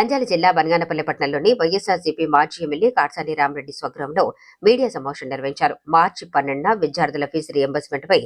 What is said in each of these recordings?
నంద్యాల జిల్లా బనగానపల్లి పట్టణంలోని వైఎస్ఆర్సీపీ మాజీ ఎమ్మెల్యే కాట్సాని రామరెడ్డి స్వగృహంలో మీడియా సమావేశం నిర్వహించారు. మార్చి పన్నెండున విద్యార్థుల ఫీజు రియంబర్స్మెంట్ పై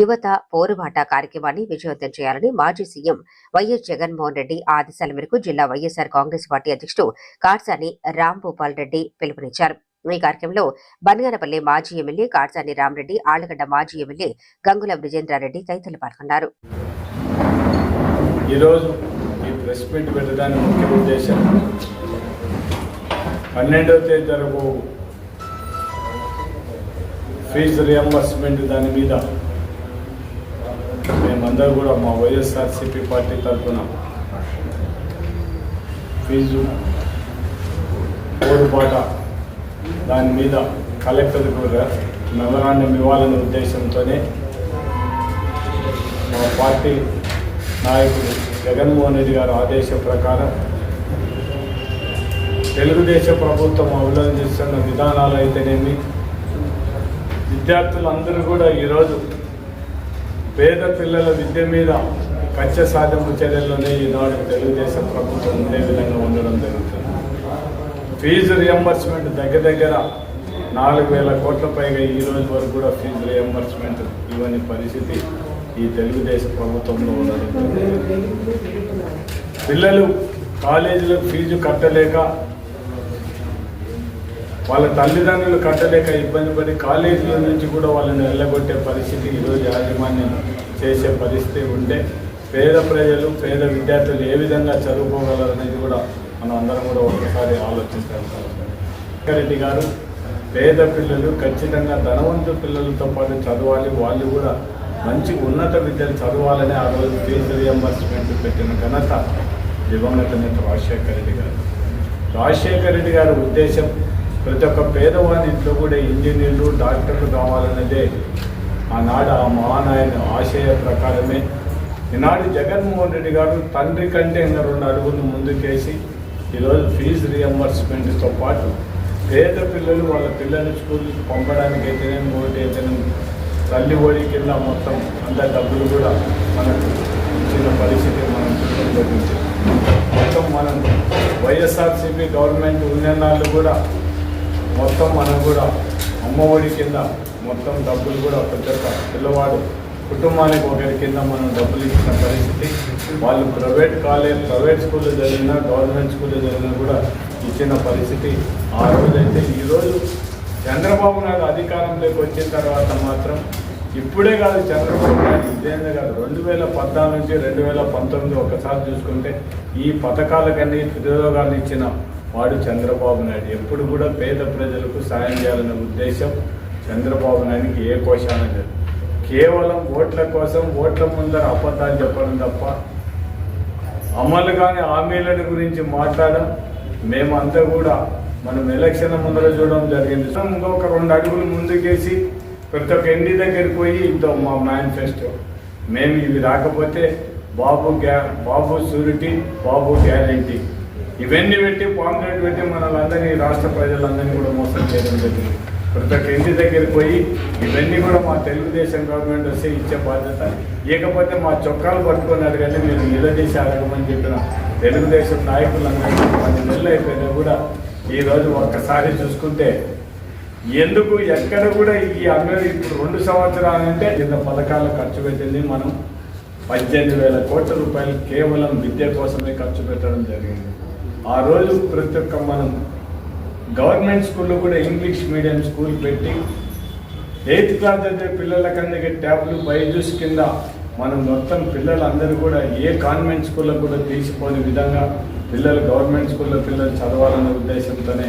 యువత పోరుబాట కార్యక్రమాన్ని విజయవంతం చేయాలని మాజీ సీఎం వైఎస్ జగన్మోహన్ రెడ్డి ఆదేశాల మేరకు జిల్లా వైఎస్ఆర్ కాంగ్రెస్ పార్టీ అధ్యక్షుడు కాట్సాని రాంభూపాల్ రెడ్డి పిలుపునిచ్చారు. ఈ కార్యక్రమంలో బనగానపల్లి మాజీ ఎమ్మెల్యే కాట్సాని రామరెడ్డి ఆళ్ళగడ్డ మాజీ ఎమ్మెల్యే గంగుల బ్రిజేంద్రారెడ్డి తదితరులు పాల్గొన్నారు. ఈరోజు ఈ ప్రెస్ మీట్ పెట్టడానికి ముఖ్య ఉద్దేశం పన్నెండవ తేదీ వరకు ఫీజు రియంబర్స్మెంట్ దాని మీద మేమందరూ కూడా మా వైఎస్ఆర్సీపీ పార్టీ తరఫున ఫీజు ఓడుబాట దాని మీద కలెక్టర్కు మెమరాండం ఇవ్వాలనే ఉద్దేశంతోనే మా పార్టీ నాయకుడు జగన్మోహన్ రెడ్డి గారి ఆదేశం ప్రకారం తెలుగుదేశం ప్రభుత్వం అవలంబిస్తున్న విధానాలు అయితేనేమి? విద్యార్థులందరూ కూడా ఈరోజు పేద పిల్లల విద్య మీద కచ్చ సాధింపు చర్యల్లోనే ఈనాడు తెలుగుదేశం ప్రభుత్వం ఉండే విధంగా ఉండడం జరుగుతుంది. ఫీజు రియంబర్స్మెంట్ దగ్గర దగ్గర నాలుగు వేల కోట్ల పైగా ఈ రోజు వరకు కూడా ఫీజు రియంబర్స్మెంట్ ఇవ్వని పరిస్థితి ఈ తెలుగుదేశం ప్రభుత్వంలో పిల్లలు కాలేజీలో ఫీజు కట్టలేక వాళ్ళ తల్లిదండ్రులు కట్టలేక ఇబ్బంది పడి కాలేజీల నుంచి కూడా వాళ్ళని వెళ్ళగొట్టే పరిస్థితి ఈరోజు యాజమాన్యం చేసే పరిస్థితి ఉంటే పేద ప్రజలు పేద విద్యార్థులు ఏ విధంగా చదువుకోగలరు అనేది కూడా మనం అందరం కూడా ఒకసారి ఆలోచించాలి రెడ్డి గారు పేద పిల్లలు ఖచ్చితంగా ధనవంతు పిల్లలతో పాటు చదవాలి వాళ్ళు కూడా మంచి ఉన్నత విద్యలు చదవాలని ఆ రోజు ఫీజు రియంబర్స్మెంట్ పెట్టిన ఘనత దివంగత నేత రాజశేఖర రెడ్డి గారు. రాజశేఖర రెడ్డి గారి ఉద్దేశం ప్రతి ఒక్క పేదవాడి ఇంట్లో కూడా ఇంజనీర్లు డాక్టర్లు కావాలన్నదే. ఆనాడు ఆ మహానాయన ఆశయ ప్రకారమే. ఈనాడు జగన్మోహన్ రెడ్డి గారు తండ్రి కంటే ఇంకా రెండు అడుగులు ముందుకేసి ఈరోజు ఫీజు రియంబర్స్మెంట్తో పాటు పేద పిల్లలు వాళ్ళ పిల్లలు స్కూల్కి పంపడానికి అయితేనే ఇంకోటి అయితేనే తల్లి ఒడి కింద మొత్తం అంత డబ్బులు కూడా మనకు ఇచ్చిన పరిస్థితి మనం జరిగింది మొత్తం మనం వైఎస్ఆర్సీపీ గవర్నమెంట్ ఉన్ననాళ్ళు కూడా మొత్తం మనం కూడా అమ్మ ఒడి కింద మొత్తం డబ్బులు కూడా ప్రతి ఒక్క పిల్లవాడు కుటుంబానికి ఒకరి కింద మనం డబ్బులు ఇచ్చిన పరిస్థితి. వాళ్ళు ప్రైవేట్ కాలేజ్ ప్రైవేట్ స్కూల్లో జరిగినా గవర్నమెంట్ స్కూల్లో జరిగినా కూడా ఇచ్చిన పరిస్థితి ఆ రోజైతే. ఈరోజు చంద్రబాబు నాయుడు అధికారంలోకి వచ్చిన తర్వాత మాత్రం ఇప్పుడే కాదు చంద్రబాబు నాయుడు ఇదేందే కాదు. రెండు వేల పద్నాలుగు నుంచి రెండు వేల పంతొమ్మిది ఒకసారి చూసుకుంటే ఈ పథకాలకన్నీ ఉద్యోగాలు ఇచ్చిన వాడు చంద్రబాబు నాయుడు. ఎప్పుడు కూడా పేద ప్రజలకు సాయం చేయాలనే ఉద్దేశం చంద్రబాబు నాయుడికి ఏ కోశాన లేదు. కేవలం ఓట్ల కోసం ఓట్ల ముందర అబద్ధాలు చెప్పడం తప్ప అమలు కాని హామీలను గురించి మాట్లాడడం మేమంతా కూడా మనం ఎలక్షన్ ముందర చూడడం జరిగింది. ఇంకొక రెండు అడుగులు ముందుకేసి ప్రతి ఒక్క ఎండి దగ్గరికి పోయి ఇంతో మా మేనిఫెస్టో మేము ఇవి రాకపోతే బాబు గ్యా బాబు షూరిటీ బాబు గ్యారంటీ ఇవన్నీ పెట్టి పాంప్లెట్ పెట్టి మనలందరినీ రాష్ట్ర ప్రజలందరినీ కూడా మోసం చేయడం జరిగింది. ప్రతి ఒక్క ఇంటి దగ్గరికి పోయి ఇవన్నీ కూడా మా తెలుగుదేశం గవర్నమెంట్ వస్తే ఇచ్చే బాధ్యత. ఇకపోతే మా చొక్కాలు పట్టుకొని కానీ మీరు నిలదీసి అడగమని చెప్పిన తెలుగుదేశం నాయకులందరికీ పది నెలలు అయిపోయినా కూడా ఈరోజు ఒక్కసారి చూసుకుంటే ఎందుకు ఎక్కడ కూడా ఈ అమ్మేది ఇప్పుడు రెండు సంవత్సరాలంటే ఇంత పథకాలు ఖర్చు పెట్టింది మనం పద్దెనిమిది వేల కోట్ల రూపాయలు కేవలం విద్య కోసమే ఖర్చు పెట్టడం జరిగింది. ఆ రోజు ప్రతి ఒక్క మనం గవర్నమెంట్ స్కూల్లో కూడా ఇంగ్లీష్ మీడియం స్కూల్ పెట్టి ఎయిత్ క్లాస్ చదివే పిల్లల ట్యాబ్లు బైజూస్ కింద మనం మొత్తం పిల్లలందరూ కూడా ఏ కాన్వెంట్ స్కూల్లో కూడా తీసిపోని విధంగా పిల్లలు గవర్నమెంట్ స్కూల్లో పిల్లలు చదవాలనే ఉద్దేశంతోనే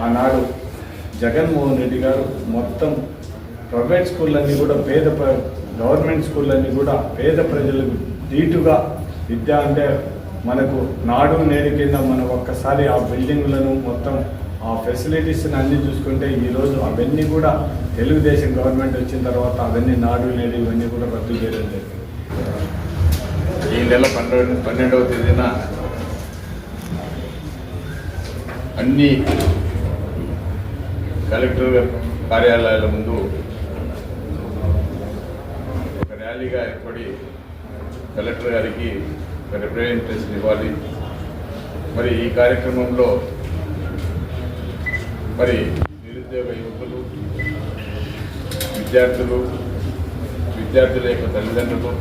ఆనాడు జగన్మోహన్ రెడ్డి గారు మొత్తం ప్రైవేట్ స్కూళ్ళన్నీ కూడా పేద ప్ర- గవర్నమెంట్ స్కూళ్ళన్నీ కూడా పేద ప్రజలకు ధీటుగా విద్య అంటే మనకు నాడు నేడు కింద మనం ఒక్కసారి ఆ బిల్డింగ్లను మొత్తం ఆ ఫెసిలిటీస్ని అన్నీ చూసుకుంటే ఈరోజు అవన్నీ కూడా తెలుగుదేశం గవర్నమెంట్ వచ్చిన తర్వాత అవన్నీ నాడు నేడు ఇవన్నీ కూడా రద్దు చేయడం జరిగింది. ఈ నెల పన్నెండు పన్నెండవ తేదీన అన్ని కలెక్టర్ కార్యాలయాల ముందు ఒక ర్యాలీగా ఏర్పడి కలెక్టర్ గారికి ఒక రిప్రజెంటేషన్ ఇవ్వాలి. మరి ఈ కార్యక్రమంలో మరి నిరుద్యోగ యువకులు విద్యార్థులు విద్యార్థుల యొక్క తల్లిదండ్రులు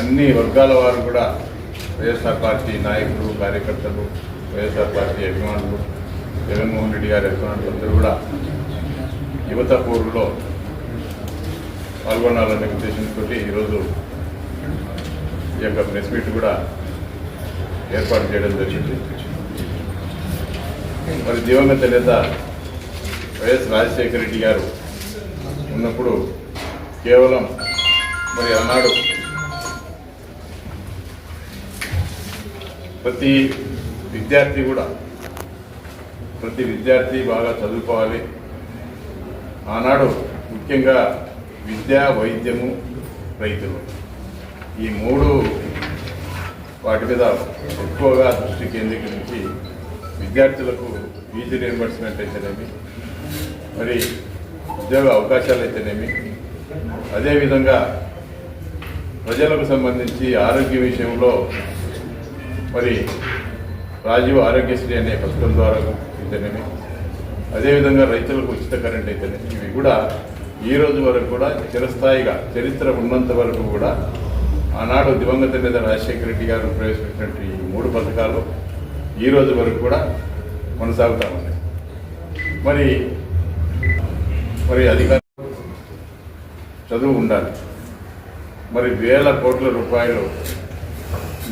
అన్ని వర్గాల వారు కూడా వైఎస్ఆర్ పార్టీ నాయకులు కార్యకర్తలు వైఎస్ఆర్ పార్టీ అభిమానులు జగన్మోహన్ రెడ్డి గారి అభిమానులు అందరూ కూడా యువత పోరులో పాల్గొనాలనే ఉద్దేశంతో ఈరోజు ఈ యొక్క ప్రెస్ మీట్ కూడా ఏర్పాటు చేయడం జరిగింది. మరి దివంగత నేత వైఎస్ రాజశేఖర రెడ్డి గారు ఉన్నప్పుడు కేవలం మరి ఆనాడు ప్రతి విద్యార్థి కూడా ప్రతి విద్యార్థి బాగా చదువుకోవాలి. ఆనాడు ముఖ్యంగా విద్య వైద్యము రైతులు. ఈ మూడు వాటి మీద ఎక్కువగా దృష్టి కేంద్రీకరించి విద్యార్థులకు ఫీజు రియంబర్స్మెంట్ అయితేనేమి మరి ఉద్యోగ అవకాశాలు అయితేనేమి అదేవిధంగా ప్రజలకు సంబంధించి ఆరోగ్య విషయంలో మరి రాజీవ్ ఆరోగ్యశ్రీ అనే పథకం ద్వారా అయితేనేమి? అదేవిధంగా రైతులకు ఉచిత కరెంట్ అయితేనేమి? ఇవి కూడా ఈ రోజు వరకు కూడా చిరస్థాయిగా చరిత్ర ఉన్నంత వరకు కూడా ఆనాడు దివంగత నేత రాజశేఖర రెడ్డి గారు ప్రవేశపెట్టినట్టు ఈ మూడు పథకాలు ఈ రోజు వరకు కూడా కొనసాగుతా ఉన్నాయి. మరి మరి అధికారులు చదువు ఉండాలి. మరి వేల కోట్ల రూపాయలు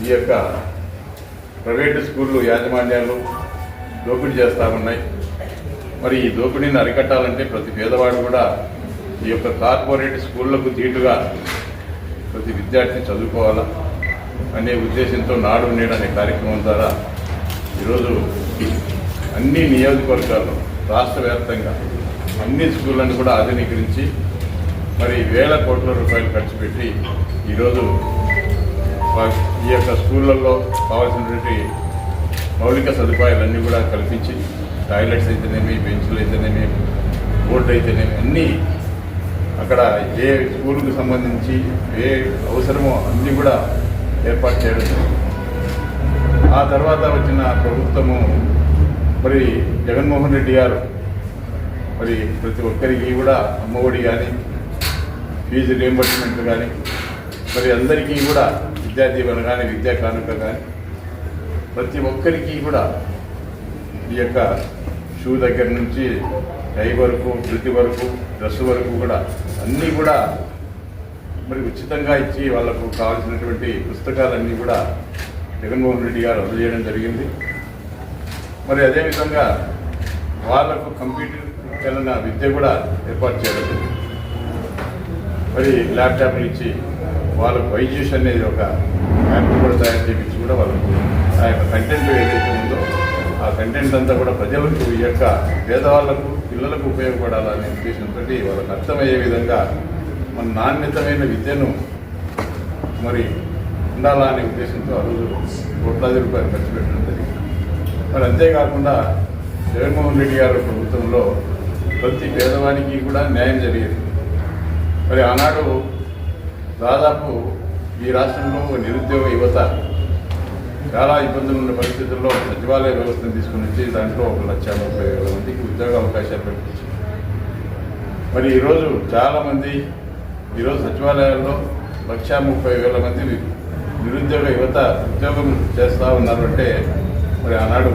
ఈ యొక్క ప్రైవేటు స్కూళ్ళు యాజమాన్యాలు దోపిడీ చేస్తూ ఉన్నాయి మరి ఈ దోపిడీని అరికట్టాలంటే ప్రతి పేదవాడు కూడా ఈ యొక్క కార్పొరేట్ స్కూళ్ళకు దీటుగా ప్రతి విద్యార్థి చదువుకోవాలా? అనే ఉద్దేశంతో నాడు నేడు అనే కార్యక్రమం ద్వారా ఈరోజు అన్ని నియోజకవర్గాల్లో రాష్ట్ర వ్యాప్తంగా అన్ని స్కూళ్ళను కూడా ఆధునీకరించి మరి వేల కోట్ల రూపాయలు ఖర్చు పెట్టి ఈరోజు ఈ యొక్క స్కూళ్ళల్లో కావాల్సినటువంటి మౌలిక సదుపాయాలన్నీ కూడా కల్పించి టాయిలెట్స్ అయితేనేమి బెంచ్లు అయితేనేమి బోర్డు అయితేనేమి అన్నీ అక్కడ ఏ స్కూల్కి సంబంధించి ఏ అవసరమో అన్నీ కూడా ఏర్పాటు చేయడం ఆ తర్వాత వచ్చిన ప్రభుత్వము మరి జగన్మోహన్ రెడ్డి గారు మరి ప్రతి ఒక్కరికి కూడా అమ్మఒడి కానీ ఫీజు రియంబర్స్మెంట్ కానీ మరి అందరికీ కూడా విద్యాదీవెన కానీ విద్యా కానుక కానీ ప్రతి ఒక్కరికి కూడా ఈ యొక్క షూ దగ్గర నుంచి టై వరకు ధృతి వరకు డ్రెస్ వరకు కూడా అన్నీ కూడా మరి ఉచితంగా ఇచ్చి వాళ్ళకు కావాల్సినటువంటి పుస్తకాలన్నీ కూడా జగన్మోహన్ రెడ్డి గారు అందజేయడం జరిగింది. మరి అదేవిధంగా వాళ్ళకు కంప్యూటర్ కలిగిన విద్య కూడా ఏర్పాటు చేయడం జరిగింది. మరి ల్యాప్టాప్లు ఇచ్చి వాళ్ళకు వైద్యూస్ అనేది ఒక యాప్ కూడా తయారు చేయించి కూడా వాళ్ళకు ఆ యొక్క కంటెంట్ ఏదైతే ఉందో ఆ కంటెంట్ అంతా కూడా ప్రజలకు ఈ యొక్క పేదవాళ్ళకు పిల్లలకు ఉపయోగపడాలనే ఉద్దేశంతో వాళ్ళకు అర్థమయ్యే విధంగా మన నాణ్యతమైన విద్యను మరి ఉండాలా అనే ఉద్దేశంతో ఆ రోజు కోట్లాది రూపాయలు ఖర్చు పెట్టడం జరిగింది. మరి అంతేకాకుండా జగన్మోహన్ రెడ్డి గారి ప్రభుత్వంలో ప్రతి పేదవానికి కూడా న్యాయం జరిగేది. మరి ఆనాడు దాదాపు ఈ రాష్ట్రంలో నిరుద్యోగ యువత చాలా ఇబ్బందులు ఉన్న పరిస్థితుల్లో సచివాలయ వ్యవస్థను తీసుకుని వచ్చి దాంట్లో ఒక లక్ష ముప్పై వేల మందికి ఉద్యోగ అవకాశాలు కల్పించారు మరి ఈరోజు చాలామంది ఈరోజు సచివాలయాల్లో లక్ష ముప్పై వేల మంది నిరుద్యోగ యువత ఉద్యోగం చేస్తూ ఉన్నారు అంటే మరి ఆనాడు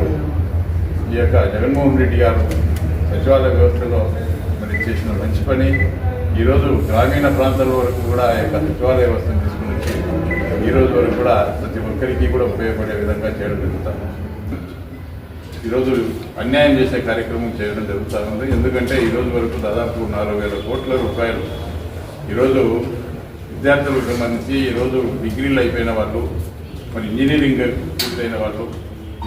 ఈ యొక్క జగన్మోహన్ రెడ్డి గారు సచివాలయ వ్యవస్థలో మరి చేసిన మంచి పని ఈరోజు గ్రామీణ ప్రాంతాల వరకు కూడా ఆ యొక్క సచివాలయ వ్యవస్థను తీసుకుని వచ్చి ఈరోజు వరకు కూడా ప్రతి ఒక్కరికి కూడా ఉపయోగపడే విధంగా చేయడం జరుగుతాం ఈరోజు అన్యాయం చేసే కార్యక్రమం చేయడం జరుగుతూ ఉంది. ఎందుకంటే ఈరోజు వరకు దాదాపు నాలుగు వేల కోట్ల రూపాయలు ఈరోజు విద్యార్థులకు సంబంధించి ఈరోజు డిగ్రీలు అయిపోయిన వాళ్ళు మరి ఇంజనీరింగ్ పూర్తయిన వాళ్ళు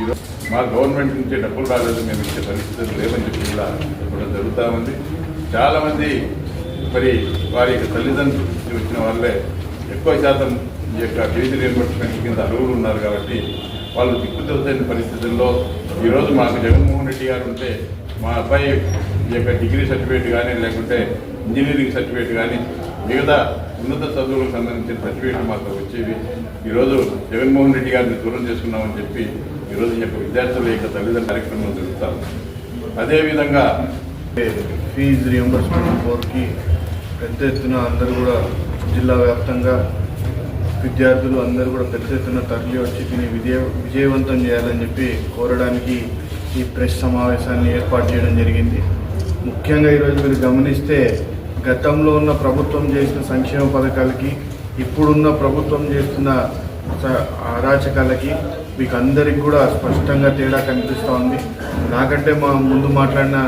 ఈరోజు మా గవర్నమెంట్ నుంచి డబ్బులు రాలేదు మేము ఇచ్చే పరిస్థితులు లేవని చెప్పి కూడా చెప్పడం జరుగుతూ ఉంది. చాలామంది మరి వారి యొక్క తల్లిదండ్రులు వచ్చిన వాళ్ళే ఎక్కువ శాతం ఈ యొక్క ఫీజు రియంబర్స్మెంట్ కింద అర్హులు ఉన్నారు కాబట్టి వాళ్ళు దిక్కుతోచని పరిస్థితుల్లో ఈరోజు మాకు జగన్మోహన్ రెడ్డి గారు ఉంటే మా అబ్బాయి ఈ యొక్క డిగ్రీ సర్టిఫికేట్ కానీ లేకుంటే ఇంజనీరింగ్ సర్టిఫికేట్ కానీ మిగతా ఉన్నత చదువులకు సంబంధించిన సర్టిఫికేట్ మాకు వచ్చేవి. ఈరోజు జగన్మోహన్ రెడ్డి గారిని దూరం చేసుకున్నామని చెప్పి ఈరోజు ఈ యొక్క విద్యార్థుల యొక్క తల్లిదండ్రుల కార్యక్రమం జరుగుతారు అదేవిధంగా ఫీజు రియంబర్స్మెంట్ కోర్కి పెద్ద ఎత్తున అందరూ కూడా జిల్లా వ్యాప్తంగా విద్యార్థులు అందరూ కూడా పెద్ద ఎత్తున తరలి వచ్చి దీన్ని విజయ విజయవంతం చేయాలని చెప్పి కోరడానికి ఈ ప్రెస్ సమావేశాన్ని ఏర్పాటు చేయడం జరిగింది. ముఖ్యంగా ఈరోజు మీరు గమనిస్తే గతంలో ఉన్న ప్రభుత్వం చేసిన సంక్షేమ పథకాలకి ఇప్పుడున్న ప్రభుత్వం చేస్తున్న అరాచకాలకి మీకు అందరికి కూడా స్పష్టంగా తేడా కనిపిస్తూ ఉంది నాకంటే మా ముందు మాట్లాడిన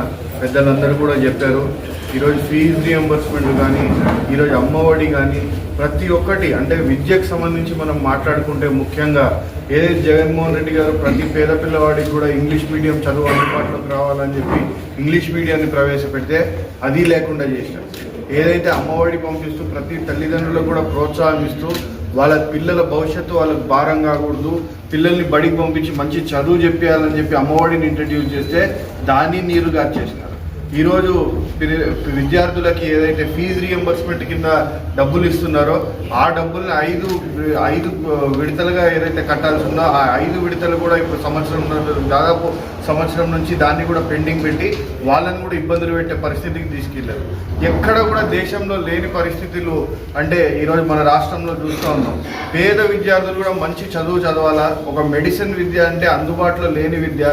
పెద్దలందరూ కూడా చెప్పారు ఈరోజు ఫీజు రియంబర్స్మెంట్ కానీ ఈరోజు అమ్మఒడి కానీ ప్రతి ఒక్కటి అంటే విద్యకు సంబంధించి మనం మాట్లాడుకుంటే ముఖ్యంగా ఏదైతే జగన్మోహన్ రెడ్డి గారు ప్రతి పేద పిల్లవాడికి కూడా ఇంగ్లీష్ మీడియం చదువు అందుబాటులోకి రావాలని చెప్పి ఇంగ్లీష్ మీడియాన్ని ప్రవేశపెడితే అది లేకుండా చేశారు. ఏదైతే అమ్మఒడి పంపిస్తూ ప్రతి తల్లిదండ్రులకు కూడా ప్రోత్సాహం ఇస్తూ వాళ్ళ పిల్లల భవిష్యత్తు వాళ్ళకు భారం కాకూడదు పిల్లల్ని బడికి పంపించి మంచి చదువు చెప్పేయాలని చెప్పి అమ్మఒడిని ఇంట్రడ్యూస్ చేస్తే దాన్ని నీరుగా చేసినారు ఈరోజు విద్యార్థులకి ఏదైతే ఫీజు రియంబర్స్మెంట్ కింద డబ్బులు ఇస్తున్నారో ఆ డబ్బుల్ని ఐదు ఐదు విడతలుగా ఏదైతే కట్టాల్సి ఉందో ఆ ఐదు విడతలు కూడా ఇప్పుడు సంవత్సరం దాదాపు సంవత్సరం నుంచి దాన్ని కూడా పెండింగ్ పెట్టి వాళ్ళని కూడా ఇబ్బందులు పెట్టే పరిస్థితికి తీసుకెళ్ళారు ఎక్కడ కూడా దేశంలో లేని పరిస్థితులు అంటే ఈరోజు మన రాష్ట్రంలో చూస్తూ ఉన్నాం. పేద విద్యార్థులు కూడా మంచి చదువు చదవాలా? ఒక మెడిసిన్ విద్య అంటే అందుబాటులో లేని విద్య.